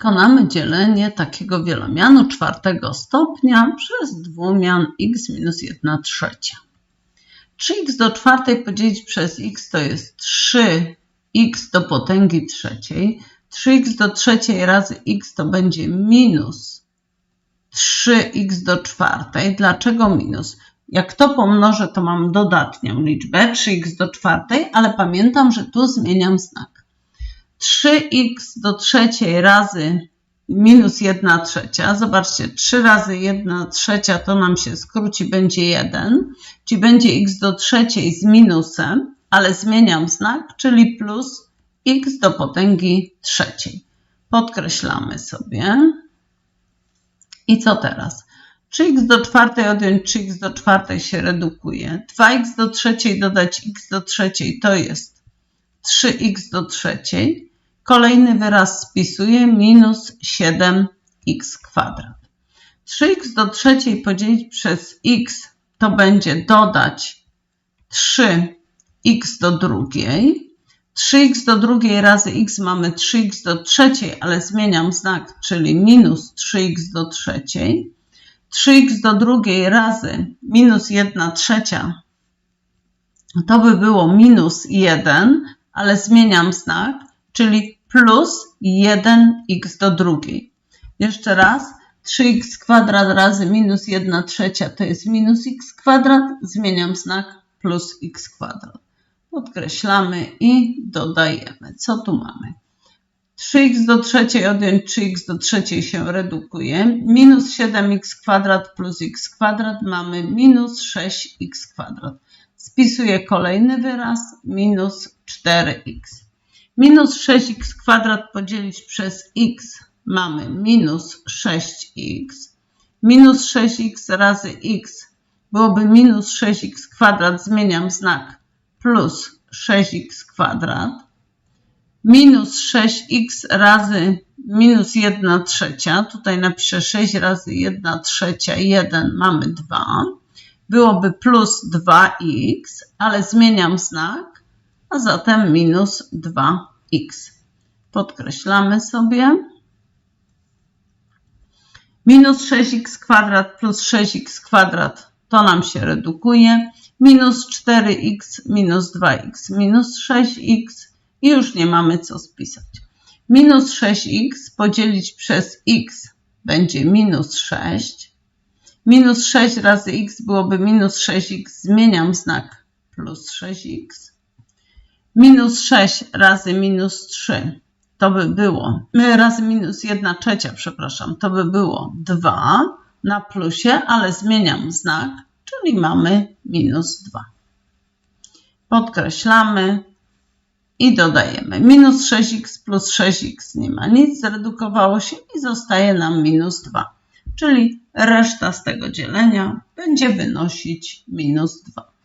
Wykonamy dzielenie takiego wielomianu czwartego stopnia przez dwumian x minus 1 trzecia. 3x do czwartej podzielić przez x to jest 3x do potęgi trzeciej. 3x do trzeciej razy x to będzie minus 3x do czwartej. Dlaczego minus? Jak to pomnożę, to mam dodatnią liczbę 3x do czwartej, ale pamiętam, że tu zmieniam znak. 3x do trzeciej razy minus 1 trzecia. Zobaczcie, 3 razy 1 trzecia to nam się skróci, będzie 1, czyli będzie x do trzeciej z minusem, ale zmieniam znak, czyli plus x do potęgi trzeciej. Podkreślamy sobie. I co teraz? 3x do czwartej odjąć 3x do czwartej się redukuje. 2x do trzeciej dodać x do trzeciej to jest 3x do trzeciej. Kolejny wyraz spisuję minus 7x kwadrat. 3x do trzeciej podzielić przez x to będzie dodać 3x do drugiej. 3x do drugiej razy x mamy 3x do trzeciej, ale zmieniam znak, czyli minus 3x do trzeciej. 3x do drugiej razy minus 1 trzecia to by było minus 1, ale zmieniam znak, czyli plus 1x do drugiej. Jeszcze raz, 3x kwadrat razy minus 1 trzecia to jest minus x kwadrat, zmieniam znak plus x kwadrat. Podkreślamy i dodajemy. Co tu mamy? 3x do trzeciej odjąć 3x do trzeciej się redukuje. Minus 7x kwadrat plus x kwadrat mamy minus 6x kwadrat. Spisuję kolejny wyraz, minus 4x. Minus 6x kwadrat podzielić przez x mamy minus 6x. Minus 6x razy x byłoby minus 6x kwadrat, zmieniam znak, plus 6x kwadrat. Minus 6x razy minus 1 trzecia, tutaj napiszę 6 razy 1 trzecia, 1 mamy 2. Byłoby plus 2x, ale zmieniam znak a zatem minus 2x. Podkreślamy sobie. Minus 6x kwadrat plus 6x kwadrat to nam się redukuje. Minus 4x minus 2x minus 6x i już nie mamy co spisać. Minus 6x podzielić przez x będzie minus 6. Minus 6 razy x byłoby minus 6x, zmieniam znak plus 6x. Minus 6 razy minus 3 to by było, razy minus 1 trzecia, przepraszam, to by było 2 na plusie, ale zmieniam znak, czyli mamy minus 2. Podkreślamy i dodajemy. Minus 6x plus 6x nie ma nic, zredukowało się i zostaje nam minus 2. Czyli reszta z tego dzielenia będzie wynosić minus 2.